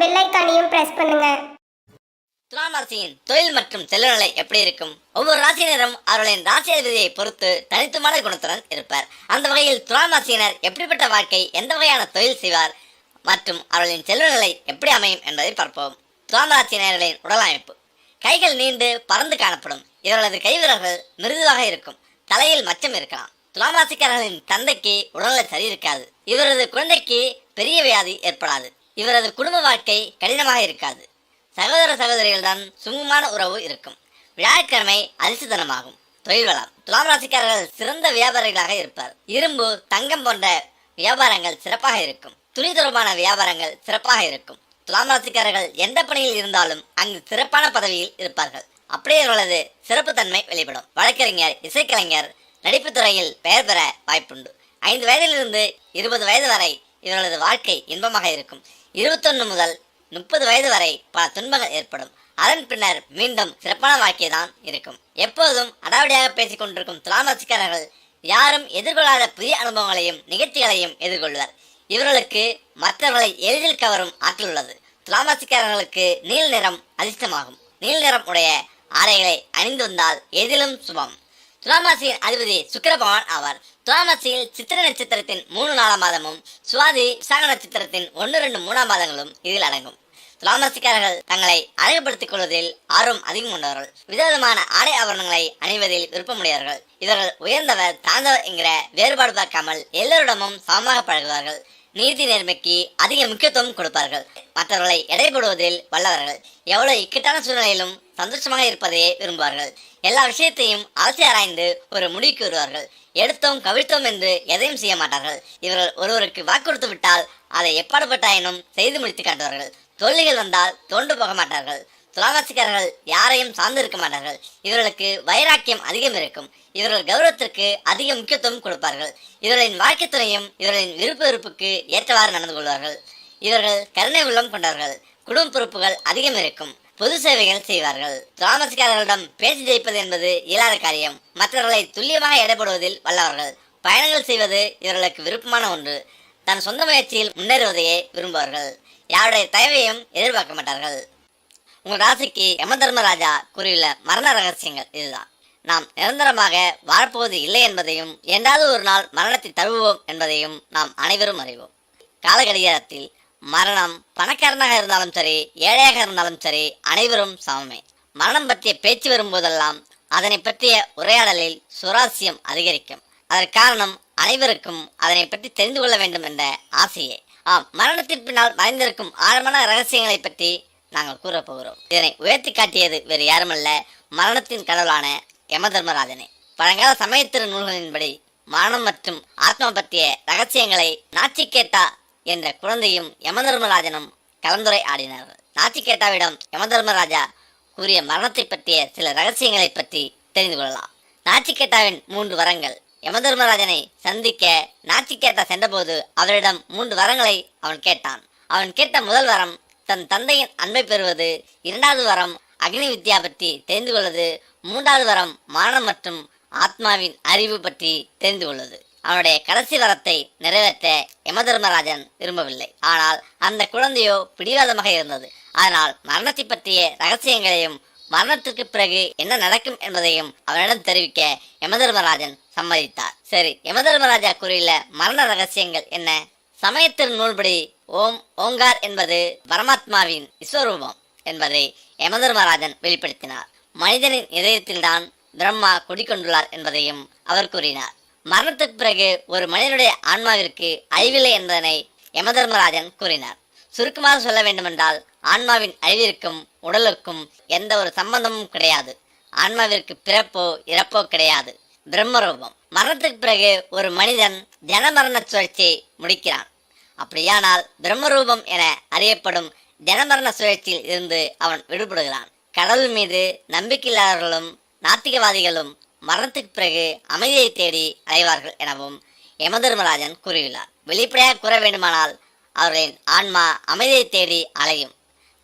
Bell ஐக்கானையும் press பண்ணுங்க. துலாம் ராசியின் தொழில் மற்றும் செல்வநிலை எப்படி இருக்கும்? ஒவ்வொரு ராசியினரும் அவர்களின் ராசி அதிபதியை பொறுத்து தனித்துவமான குணத்துடன் இருப்பார். அந்த வகையில் துலாம் ராசியினர் எப்படிப்பட்ட வாழ்க்கை எந்த வகையான தொழில் செய்வார் மற்றும் அவர்களின் செல்வநிலை எப்படி அமையும் என்பதை பார்ப்போம். துலாம் ராசியினர்களின் உடல் அமைப்பு கைகள் நீண்டு பறந்து காணப்படும். இவர்களது கைவிரல்கள் மிருதுவாக இருக்கும். தலையில் மச்சம் இருக்கலாம். துலாம் ராசிக்காரர்களின் தந்தைக்கு உடல்நிலை சரி இருக்காது இவரது குழந்தைக்கு பெரிய வியாதி ஏற்படாது. இவரது குடும்ப வாழ்க்கை கடினமாக இருக்காது. சகோதர சகோதரிகள்தான் சுமூகமான உறவு இருக்கும். வியாழக்கிழமை அரிசிதனமாகும் தொழில் வளம் துலாம் ராசிக்காரர்கள் சிறந்த வியாபாரிகளாக இருப்பார். இரும்பு தங்கம் போன்ற வியாபாரங்கள் சிறப்பாக இருக்கும். துணி தொடர்பான வியாபாரங்கள் சிறப்பாக இருக்கும். துலாம் ராசிக்காரர்கள் எந்த பணியில் இருந்தாலும் அங்கு சிறப்பான பதவியில் இருப்பார்கள். அப்படியே இவர்களது சிறப்பு தன்மை வெளிப்படும். வழக்கறிஞர் இசைக்கலைஞர் நடிப்பு துறையில் பெயர் பெற வாய்ப்புண்டு. ஐந்து வயதிலிருந்து இருபது வயது வரை இவர்களது வாழ்க்கை இன்பமாக இருக்கும். இருபத்தொன்று முதல் முப்பது வயது வரை பல துன்பங்கள் ஏற்படும். அதன் பின்னர் மீண்டும் சிறப்பான வாழ்க்கை தான் இருக்கும். எப்போதும் அடாவடியாக பேசிக் கொண்டிருக்கும் துலாமசிக்காரர்கள் யாரும் எதிர்கொள்ளாத புதிய அனுபவங்களையும் நிகழ்ச்சிகளையும் எதிர்கொள்வர். இவர்களுக்கு மற்றவர்களை எளிதில் கவரும் ஆற்றல் உள்ளது. துலாம் ராசிக்காரர்களுக்கு நிறம் அதிர்ஷ்டமாகும். நீல் நிறம் உடைய ஆடைகளை அணிந்து வந்தால் எதிலும் சுபம். துலாமாசியின் அதிபதி சுக்கிரபகவான் ஆவார். துலாமாசியில் சித்திர நட்சத்திரத்தின் மூணு நாலாம் மாதமும் சுவாதி விசாக நட்சத்திரத்தின் ஒன்று ரெண்டு மூணாம் மாதங்களும் இதில் அடங்கும். துலாமாசிக்காரர்கள் தங்களை அழகுபடுத்திக் கொள்வதில் ஆர்வம் அதிகம் கொண்டவர்கள். விதவிதமான ஆடை ஆபரணங்களை அணிவதில் விருப்பமுடையவர்கள். இவர்கள் உயர்ந்தவர் தாழ்ந்தவர் என்கிற வேறுபாடு பார்க்காமல் எல்லோரிடமும் சமமாக பழகுவார்கள். நீதி நேர்மைக்கு அதிக முக்கியத்துவம் கொடுப்பார்கள். மற்றவர்களை எடைபடுவதில் வல்லவர்கள். எவ்வளவு இக்கட்டான சூழ்நிலையிலும் சந்தோஷமாக இருப்பதையே விரும்புவார்கள். எல்லா விஷயத்தையும் அலசி ஆராய்ந்து ஒரு முடிவுக்கு வருவார்கள் எடுத்தோம் கவிழ்த்தோம் என்று எதையும் செய்ய மாட்டார்கள். இவர்கள் ஒருவருக்கு வாக்குறுத்து விட்டால் அதை எப்பாடுபட்டாயினும் செய்து முடித்து காட்டுவார்கள். தோல்விகள் வந்தால் தோண்டு போக மாட்டார்கள். துலாவாசிக்காரர்கள் யாரையும் சார்ந்து இருக்க மாட்டார்கள். இவர்களுக்கு வைராக்கியம் அதிகம் இருக்கும். இவர்கள் கௌரவத்திற்கு அதிக முக்கியத்துவம் கொடுப்பார்கள். இவர்களின் வாழ்க்கை துணையும் இவர்களின் விருப்ப வெறுப்புக்கு ஏற்றவாறு நடந்து கொள்வார்கள். இவர்கள் கருணை உள்ளம் கொண்டவர்கள். குடும்ப பொறுப்புகள் அதிகம் இருக்கும். பொது சேவைகள் செய்வார்கள். துலாமசிக்காரர்களிடம் பேசி ஜெயிப்பது என்பது இயலாத காரியம். மற்றவர்களை துல்லியமாக எடைபடுவதில் வல்லவர்கள். பயணங்கள் செய்வது இவர்களுக்கு விருப்பமான ஒன்று. தன் சொந்த முயற்சியில் முன்னேறுவதையே விரும்புவார்கள். யாருடைய தயவையும் எதிர்பார்க்க மாட்டார்கள். உங்கள் ராசிக்கு யம தர்மராஜா கூறியுள்ள மரண ரகசியங்கள் இதுதான். நாம் நிரந்தரமாக வாழப்போவது இல்லை என்பதையும் என்றாவது ஒரு நாள் மரணத்தை தழுவோம் என்பதையும் நாம் அனைவரும் அறிவோம். காலகடிகாரத்தில் மரணம் பணக்காரனாக இருந்தாலும் சரி ஏழையாக இருந்தாலும் சரி அனைவரும் சமமே. மரணம் பற்றிய பேச்சு வரும்போதெல்லாம் அதனை பற்றிய உரையாடலில் சுராசியம் அதிகரிக்கும். அதற்கு காரணம் அனைவருக்கும் அதனை பற்றி தெரிந்து கொள்ள வேண்டும் என்ற ஆசையே. ஆம் மரணத்தின் பின்னால் மறைந்திருக்கும் ஆழமான ரகசியங்களை பற்றி நாங்கள் கூற போகிறோம். இதனை உயர்த்தி காட்டியது வேறு யாருமல்ல மரணத்தின் கடவுளான யம தர்மராஜனே பழங்கால சமயத்திரு நூல்களின்படி மரணம் மற்றும் ஆத்மா பற்றிய ரகசியங்களை நாச்சிகேட்டா என்ற குழந்தையும் யமதர்மராஜனும் கலந்துரை ஆடினார்கள் நாச்சிகேட்டாவிடம் யமதர்மராஜா கூறிய மரணத்தை பற்றிய சில ரகசியங்களை பற்றி தெரிந்து கொள்ளலாம். நாச்சிகேட்டாவின் மூன்று வரங்கள். யமதர்மராஜனை சந்திக்க நாச்சிகேட்டா சென்றபோது அவரிடம் மூன்று வரங்களை அவன் கேட்டான். அவன் கேட்ட முதல் வரம் தன் தந்தையின் அன்பை பெறுவது இரண்டாவது வரம் அக்னி வித்யா பற்றி தெரிந்து கொள்வது மூன்றாவது வரம் மரணம் மற்றும் ஆத்மாவின் அறிவு பற்றி தெரிந்து கொள்வது. அவனுடைய கடைசி வரத்தை நிறைவேற்ற யமதர்மராஜன் விரும்பவில்லை. ஆனால் அந்த குழந்தையோ பிடிவாதமாக இருந்தது. அதனால் மரணத்தை பற்றிய ரகசியங்களையும் மரணத்திற்கு பிறகு என்ன நடக்கும் என்பதையும் அவனிடம் தெரிவிக்க யமதர்மராஜன் சம்மதித்தார். சரி யமதர்மராஜா கூறியுள்ள மரண ரகசியங்கள் என்ன? சமயத்தின் நூல்படி ஓம் ஓங்கார் என்பது பரமாத்மாவின் விஸ்வரூபம் என்பதை யமதர்மராஜன் வெளிப்படுத்தினார். மனிதனின் இதயத்தில்தான் பிரம்மா குடிக்கொண்டுள்ளார் என்பதையும் அவர் கூறினார். மரணத்துக்கு பிறகு ஒரு மனிதனுடைய ஆன்மாவிற்கு அழிவில்லை என்பதனை யமதர்மராஜன் கூறினார். சுருக்கமாக சொல்ல வேண்டுமென்றால் ஆன்மாவின் அழிவிற்கும் உடலுக்கும் எந்த ஒரு சம்பந்தமும் கிடையாது. ஆன்மாவிற்கு பிறப்போ இறப்போ கிடையாது. பிரம்மரூபம். மரணத்துக்கு பிறகு ஒரு மனிதன் ஜனமரண சுழற்சியை முடிக்கிறான். அப்படியானால் பிரம்மரூபம் என அறியப்படும் ஜனமரண சுழற்சியில் இருந்து அவன் விடுபடுகிறான். கடவுள் மீது நம்பிக்கையில்லாதவர்களும் நாத்திகவாதிகளும் மரணத்துக்கு பிறகு அமைதியை தேடி அடைவார்கள் எனவும் யமதர்மராஜன் கூறியுள்ளார். வெளிப்படையாக கூற வேண்டுமானால் அவர்களின் ஆன்மா அமைதியை தேடி அலையும்.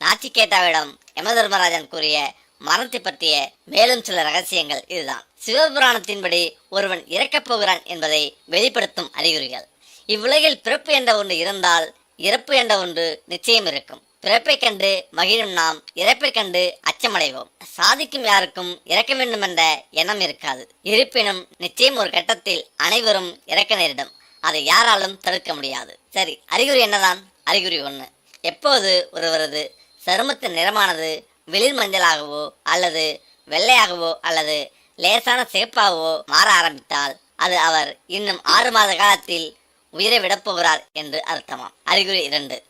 நாச்சிகேட்டாவிடம் யமதர்மராஜன் கூறிய மரணத்தை பற்றிய மேலும் சில ரகசியங்கள் இதுதான். சிவபுராணத்தின்படி ஒருவன் இறக்கப் போகிறான் என்பதை வெளிப்படுத்தும் அறிகுறிகள். இவ்வுலகில் பிறப்பு என்ற ஒன்று இருந்தால் இறப்பு என்ற ஒன்று நிச்சயம் இருக்கும். பிறப்பை கண்டு மகிழும் நாம் இறப்பை கண்டு அச்சமடைவோம். சாதிக்கும் யாருக்கும் இறக்க வேண்டும் என்ற எண்ணம் இருக்காது. இருப்பினும் நிச்சயம் ஒரு கட்டத்தில் அனைவரும் இறக்க நேரிடும். அதை யாராலும் தடுக்க முடியாது. சரி அறிகுறி என்னதான்? அறிகுறி ஒன்று எப்போது ஒருவரது சருமத்தின் நிறமானது வெளிர் மஞ்சளாகவோ அல்லது வெள்ளையாகவோ அல்லது லேசான சிகப்பாகவோ மாற ஆரம்பித்தால் அது அவர் இன்னும் ஆறு மாத காலத்தில் உயிரை விடப் போகிறார் என்று அர்த்தமாம். அறிகுறி இரண்டு.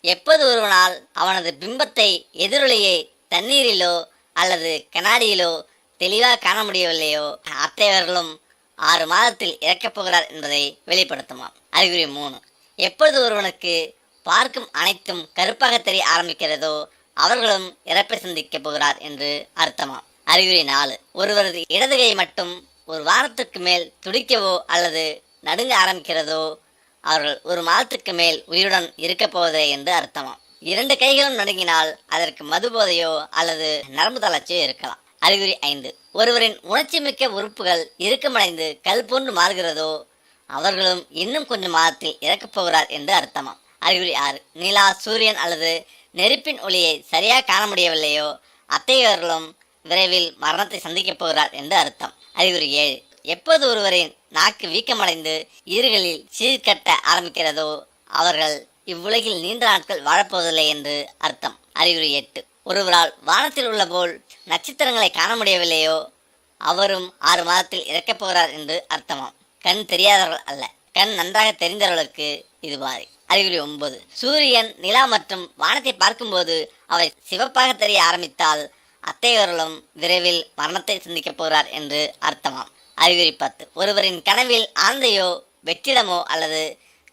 எப்போது ஒருவனால் அவனது பிம்பத்தை எதிரொலியை தண்ணீரிலோ அல்லது கண்ணாடியிலோ தெளிவாக காண முடியவில்லையோ அத்தைவர்களும் ஆறு மாதத்தில் இறக்கப் போகிறார் என்பதை வெளிப்படுத்துமாம். அறிகுறி மூணு. எப்பொழுது ஒருவனுக்கு பார்க்கும் அனைத்தும் கருப்பாக தெரிய ஆரம்பிக்கிறதோ அவர்களும் இறப்பை சந்திக்கப் போகிறார் என்று அர்த்தமாம். அறிகுறி நாலு. ஒருவரது இடதுகை மட்டும் ஒரு வாரத்துக்கு மேல் துடிக்கவோ அல்லது நடுங்க ஆரம்பிக்கிறதோ அவர்கள் ஒரு மாதத்துக்கு மேல் உயிருடன் இருக்கப் போவதே என்று அர்த்தமாம். இரண்டு கைகளும் நடுங்கினால் அதற்கு மது போதையோ அல்லது நரம்பு தளர்ச்சியோ இருக்கலாம். அறிகுறி ஐந்து. ஒருவரின் உணர்ச்சி மிக்க உறுப்புகள் இறுக்கமடைந்து கல் போன்று மாறுகிறதோ அவர்களும் இன்னும் கொஞ்சம் மாதத்தில் இறக்கப் போகிறார் என்று அர்த்தமாம். அறிகுறி ஆறு. நிலா சூரியன் அல்லது நெருப்பின் ஒளியை சரியாக காண முடியவில்லையோ அத்தையவர்களும் விரைவில் மரணத்தை சந்திக்கப் போகிறார் என்று அர்த்தம். அறிகுறி ஏழு. எப்போது ஒருவரின் நாக்கு வீக்கமடைந்து ஈறுகளில் சீர்கட்ட ஆரம்பிக்கிறதோ அவர்கள் இவ்வுலகில் நீண்ட நாட்கள் வாழப்போவதில்லை என்று அர்த்தம். அறிகுறி எட்டு. ஒருவரால் வானத்தில் உள்ள போல் நட்சத்திரங்களை காண முடியவில்லையோ அவரும் ஆறு மாதத்தில் இறக்கப் போகிறார் என்று அர்த்தமாம். கண் தெரியாதவர்கள் அல்ல. கண் நன்றாக தெரிந்தவர்களுக்கு இது மாறி அறிகுறி ஒன்பது. சூரியன் நிலா மற்றும் வானத்தை பார்க்கும்போது அவை சிவப்பாக தெரிய ஆரம்பித்தால் அத்தையவர்களும் விரைவில் மரணத்தை சிந்திக்கப் போகிறார் என்று அர்த்தமாம். அறிகுறி பத்து ஒருவரின் கனவில் ஆந்தையோ வெற்றிடமோ அல்லது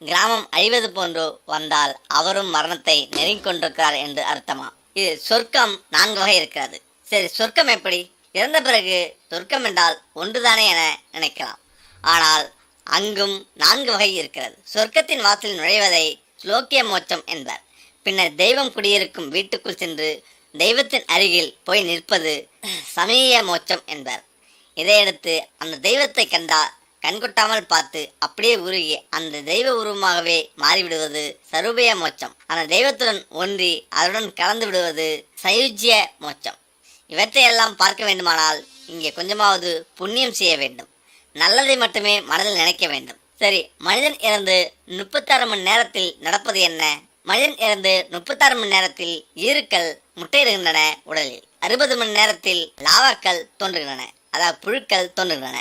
கிராமம் அழிவது போன்றோ வந்தால் அவரும் மரணத்தை நெருங்கி கொண்டிருக்கிறார் என்று அர்த்தமா? இது சொர்க்கம் நான்கு வகை இருக்கிறது. சரி சொர்க்கம் எப்படி? இறந்த பிறகு சொர்க்கம் என்றால் ஒன்றுதானே என நினைக்கலாம். ஆனால் அங்கும் நான்கு வகை இருக்கிறது. சொர்க்கத்தின் வாசலில் நுழைவதை ஸ்லோக்கிய மோட்சம் என்பர். பின்னர் தெய்வம் குடியிருக்கும் வீட்டுக்குள் சென்று தெய்வத்தின் அருகில் போய் நிற்பது சமீய மோட்சம் என்பர். இதையடுத்து அந்த தெய்வத்தை கண்டா கண்கொட்டாமல் பார்த்து அப்படியே உருகி அந்த தெய்வ உருவமாகவே மாறிவிடுவது சருபய மோட்சம். அந்த தெய்வத்துடன் ஒன்றி அதனுடன் கலந்து விடுவது சயுஜ்ய மோட்சம். இவற்றையெல்லாம் பார்க்க வேண்டுமானால் இங்கே கொஞ்சமாவது புண்ணியம் செய்ய வேண்டும். நல்லதை மட்டுமே மனதில் நினைக்க வேண்டும். சரி மனிதன் இறந்து முப்பத்தாறு மணி நேரத்தில் நடப்பது என்ன? மனிதன் இறந்து முப்பத்தாறு மணி நேரத்தில் ஈருக்கள் முட்டையிடுகின்றன உடலில். அறுபது மணி நேரத்தில் லாவாக்கள் தோன்றுகின்றன. அதாவது புழுக்கள் தோன்றுகின்றன.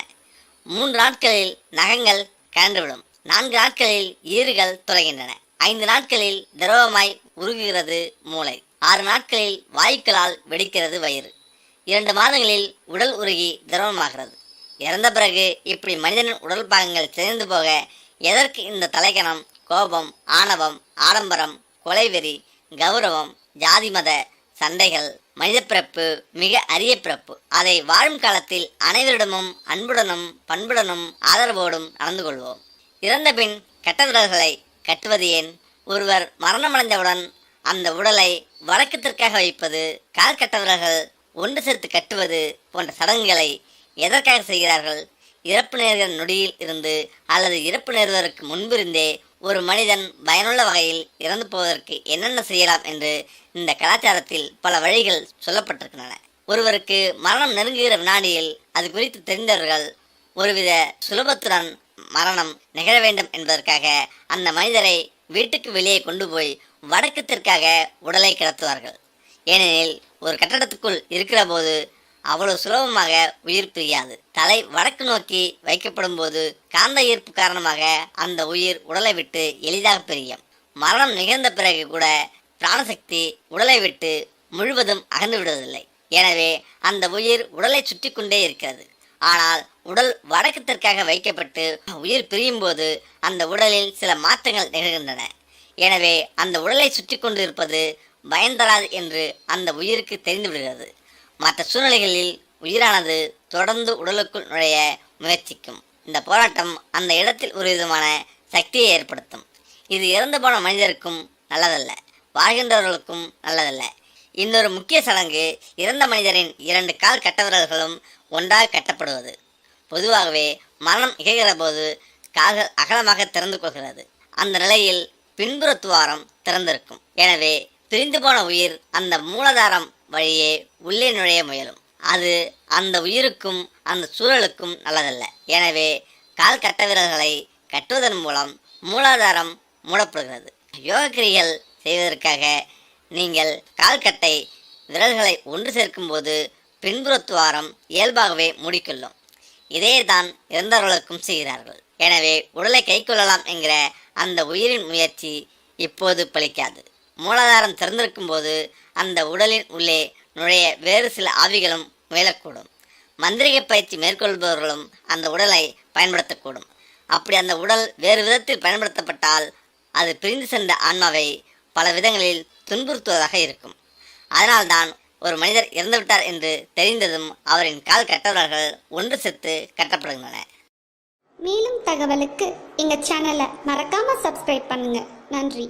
மூன்று நாட்களில் நகங்கள் கலந்துவிடும். நான்கு நாட்களில் ஈறுகள் துளைகின்றன ஐந்து நாட்களில் திரவமாய் உருகுகிறது மூளை. ஆறு நாட்களில் வாயுக்களால் வெடிக்கிறது வயிறு. இரண்டு மாதங்களில் உடல் உருகி திரவமாகிறது. இறந்த பிறகு இப்படி மனிதனின் உடல் பாகங்கள் சிதைந்து போக எதற்கு இந்த தலைக்கணம்? கோபம் ஆணவம் ஆடம்பரம் கொலைவெறி கௌரவம் ஜாதி மத சண்டைகள் மனித பிறப்பு மிக அரிய பிறப்பு. அதை வாழும் காலத்தில் அனைவரிடமும் அன்புடனும் பண்புடனும் ஆதரவோடும் நடந்து கொள்வோம். இறந்த பின் விரல்களை கட்டுவது ஏன்? ஒருவர் மரணமடைந்தவுடன் அந்த உடலை வழக்கத்திற்காக வைப்பது கால் கட்டவர்கள் ஒன்று சேர்த்து கட்டுவது போன்ற சடங்குகளை எதற்காக செய்கிறார்கள்? இறப்பு நேர்கிற நொடியில் இருந்து அல்லது இறப்பு நேர்வதற்கு முன்பிருந்தே ஒரு மனிதன் பயனுள்ள வகையில் இறந்து போவதற்கு என்னென்ன செய்யலாம் என்று இந்த கலாச்சாரத்தில் பல வழிகள் சொல்லப்பட்டிருக்கின்றன. ஒருவருக்கு மரணம் நெருங்குகிற வினாடியில் அது குறித்து தெரிந்தவர்கள் ஒருவித சுலபத்துடன் மரணம் நிகழ வேண்டும் என்பதற்காக அந்த மனிதரை வீட்டுக்கு வெளியே கொண்டு போய் வடக்கு தெற்காக உடலை கிடத்துவார்கள். ஏனெனில் ஒரு கட்டடத்துக்குள் இருக்கிற போது அவ்வளவு சுலபமாக உயிர் பிரியாது. தலை வடக்கு நோக்கி வைக்கப்படும் போது காந்த ஈர்ப்பு காரணமாக அந்த உயிர் உடலை விட்டு எளிதாக பிரியும். மரணம் நிகழ்ந்த பிறகு கூட பிராணசக்தி உடலை விட்டு முழுவதும் அகன்று விடுவதில்லை. எனவே அந்த உயிர் உடலை சுற்றி கொண்டே இருக்கிறது. ஆனால் உடல் வடக்கத்திற்காக வைக்கப்பட்டு உயிர் பிரியும் போது அந்த உடலில் சில மாற்றங்கள் நிகழ்கின்றன. எனவே அந்த உடலை சுற்றி கொண்டு இருப்பது பயந்தராது என்று அந்த உயிருக்கு தெரிந்து விடுகிறது மற்ற சூழ்நிலைகளில் உயிரானது தொடர்ந்து உடலுக்குள் நுழைய முயற்சிக்கும். இந்த போராட்டம் அந்த இடத்தில் ஒரு விதமான சக்தியை ஏற்படுத்தும். இது இறந்து போன மனிதருக்கும் நல்லதல்ல வாழ்கின்றவர்களுக்கும் நல்லதல்ல. இன்னொரு முக்கிய சடங்கு இறந்த மனிதரின் இரண்டு கால் கட்டவிரல்களும் ஒன்றாக கட்டப்படுவது. பொதுவாகவே மரணம் நிகழ்கிற போது கால்கள் அகலமாக திறந்து கொள்கிறது. அந்த நிலையில் பின்புற துவாரம் திறந்திருக்கும். எனவே பிரிந்து போன உயிர் அந்த மூலதாரம் வழியே உள்ளே நுழைய முயலும். அது அந்த உயிருக்கும் அந்த சூழலுக்கும் நல்லதல்ல. எனவே கால் கட்ட விரல்களை கட்டுவதன் மூலம் மூலாதாரம் மூடப்படுகிறது. யோகக்கிரிகள் செய்வதற்காக நீங்கள் கால்கட்டை விரல்களை ஒன்று சேர்க்கும்போது பின்புற துவாரம் இயல்பாகவே மூடிக்கொள்ளும். இதே தான் இறந்தவர்களுக்கும் செய்கிறார்கள். எனவே உடலை கைக்கொள்ளலாம் என்கிற அந்த உயிரின் முயற்சி இப்போது பலிக்காது. மூலாதாரம் திறந்திருக்கும் போது அந்த உடலின் உள்ளே நுழைய வேறு சில ஆவிகளும் முயலக்கூடும் மந்திரிக பயிற்சி மேற்கொள்பவர்களும் அந்த உடலை பயன்படுத்தக்கூடும். அப்படி அந்த உடல் வேறு விதத்தில் பயன்படுத்தப்பட்டால் அது பிரிந்து சென்ற ஆன்மாவை பல விதங்களில் துன்புறுத்துவதாக இருக்கும். அதனால்தான் ஒரு மனிதர் இறந்துவிட்டார் என்று தெரிந்ததும் அவரின் கால் கட்டவர்கள் ஒன்று செத்து கட்டப்படுகின்றன மேலும் தகவலுக்கு எங்கள் சேனலை மறக்காமல் சப்ஸ்கிரைப் பண்ணுங்கள் நன்றி.